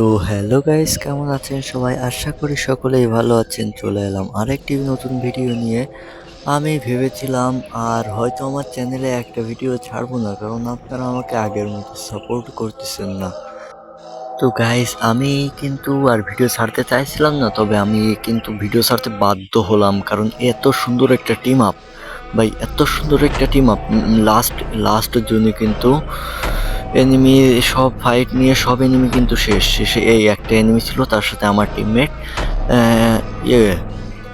তো hello guys কেমন আছেন সবাই? আশা করি সকলেই ভালো আছেন। চলে এলাম আরেকটি নতুন ভিডিও নিয়ে। আমি ভেবেছিলাম আর হয়তো আমার চ্যানেলে একটা ভিডিও ছাড়বো না, কারণ আপনারা আমাকে আগের মতো সাপোর্ট করতেছেন না। তো গাইস আমি কিন্তু আর ভিডিও ছাড়তে চাইছিলাম না, তবে আমি কিন্তু ভিডিও ছাড়তে বাধ্য হলাম, কারণ এত সুন্দর একটা টিম আপ ভাই, এত সুন্দর একটা টিম আপ লাস্ট লাস্টের জন্য কিন্তু এনিমি সব ফাইট নিয়ে সব এনিমি কিন্তু শেষ। শেষে এই একটা এনিমি ছিল, তার সাথে আমার টিমমেট ইয়ে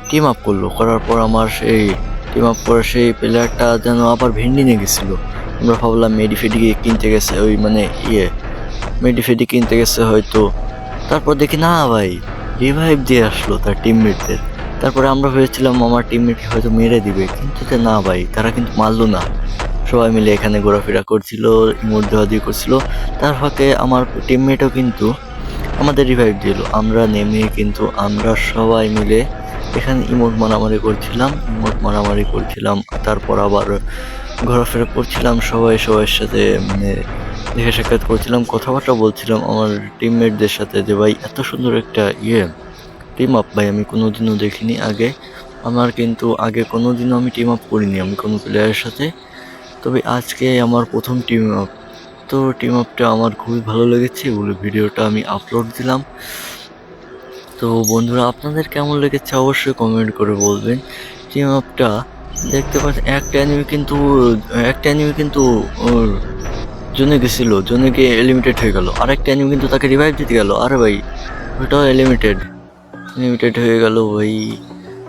টিম আপ করল। করার পর আমার সেই টিম আপ করে সেই প্লেয়ারটা যেন আবার ভেন্ডি নিয়ে গেছিল। আমরা ভাবলাম মেডিফেডি কিনতে গেছে, ওই মানে ইয়ে মেডিফেডি কিনতে গেছে হয়তো। তারপর দেখি, না ভাই রিভাইভ দিয়ে আসলো তার টিমমেটদের তারপরে আমরা ভেবেছিলাম, আমার টিমমেটকে হয়তো মেরে দিবে। কিন্তু না ভাই, তারা কিন্তু মারলো না। সবাই মিলে এখানে ঘোরাফেরা করছিল দেওয়া দিয়ে করছিল। তার ফাঁকে আমার টিমমেটও কিন্তু আমাদের রিভাইভ দিল। আমরা নেমে কিন্তু আমরা সবাই মিলে এখানে ইমোট মারামারি করছিলাম, ইমোট মারামারি করছিলাম, তারপর আবার ঘোরাফেরা করছিলাম, সবাই সবার সাথে মানে দেখা সাক্ষাৎ করছিলাম, কথাবার্তা বলছিলাম। আমার টিমমেটদের সাথে যে, ভাই, এত সুন্দর একটা ইয়ে টিম আপ ভাই, আমি কোনোদিনও দেখিনি আগে। আমার কিন্তু আগে কোনোদিনও আমি টিম আপ করিনি, আমি কোনো প্লেয়ারের সাথে। তবে আজকে আমার প্রথম টিম আপ তো টিম আপটা আমার খুবই ভালো লেগেছে বলে ভিডিওটা আমি আপলোড দিলাম। তো বন্ধুরা, আপনাদের কেমন লেগেছে অবশ্যই কমেন্ট করে বলবেন। টিম আপটা দেখতে পাচ্ছেন, একটা অ্যানিমি কিন্তু, একটা অ্যানিমি কিন্তু জনে গেছিল, জনে গিয়ে এলিমিটেড হয়ে গেল। আরেকটা অ্যানিমি কিন্তু তাকে রিভাইভ দিতে গেল। আরে ভাই, ওটাও এলিমিটেড লিমিটেড হয়ে গেল ভাই।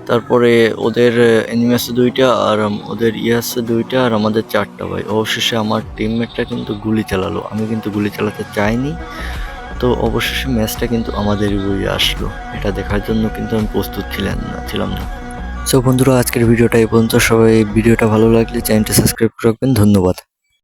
তারপরে ওদের এনিমি আছে দুইটা আর ওদের ইয়ে আছে দুইটা আর আমাদের চারটা ভাই। অবশেষে আমার টিমমেটটা কিন্তু গুলি চালালো। আমি কিন্তু গুলি চালাতে চাইনি। তো অবশেষে ম্যাচটা কিন্তু আমাদেরই বই আসলো। এটা দেখার জন্য কিন্তু আমি প্রস্তুত ছিলেন না, ছিলাম না। সো বন্ধুরা, আজকের ভিডিওটা এই পর্যন্ত। সবাই ভিডিওটা ভালো লাগলে চ্যানেলটা সাবস্ক্রাইব করে রাখবেন। ধন্যবাদ।